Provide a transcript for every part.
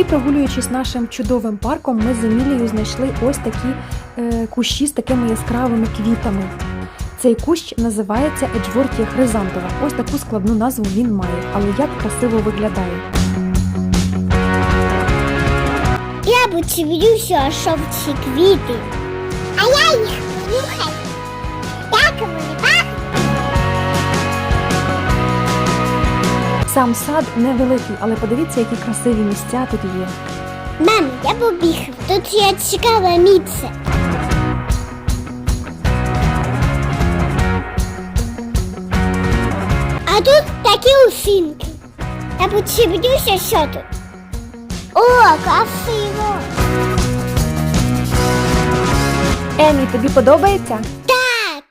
І прогулюючись нашим чудовим парком, ми з Емілією знайшли ось такі е, кущі з такими яскравими квітами. Цей кущ називається Еджвортія хризантова. Ось таку складну назву він має, але як красиво виглядає. Я подивлюся, що в ці квіти. А я їх Сам сад невеликий, але подивіться, які красиві місця тут є. Мам, я побіг. Тут є цікаве місце. А тут такі усінки. Я подивлюся, що тут. О, красиво! Емі, тобі подобається? Так.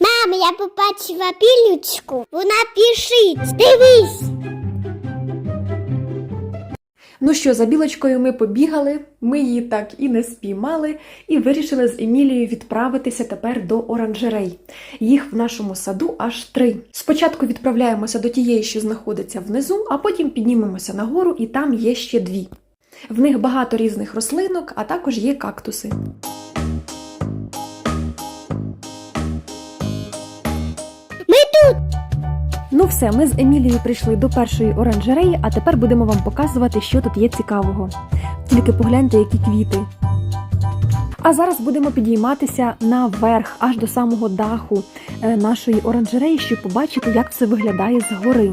Мам, я побачила пілючку. Вона пішить. Дивись. Ну що, за білочкою ми побігали, ми її так і не спіймали, і вирішили з Емілією відправитися тепер до оранжерей. Їх в нашому саду аж три. Спочатку відправляємося до тієї, що знаходиться внизу, а потім піднімемося нагору, і там є ще дві. В них багато різних рослинок, а також є кактуси. Ну все, ми з Емілією прийшли до першої оранжереї, а тепер будемо вам показувати, що тут є цікавого. Тільки погляньте, які квіти. А зараз будемо підійматися наверх, аж до самого даху е, нашої оранжереї, щоб побачити, як все виглядає згори.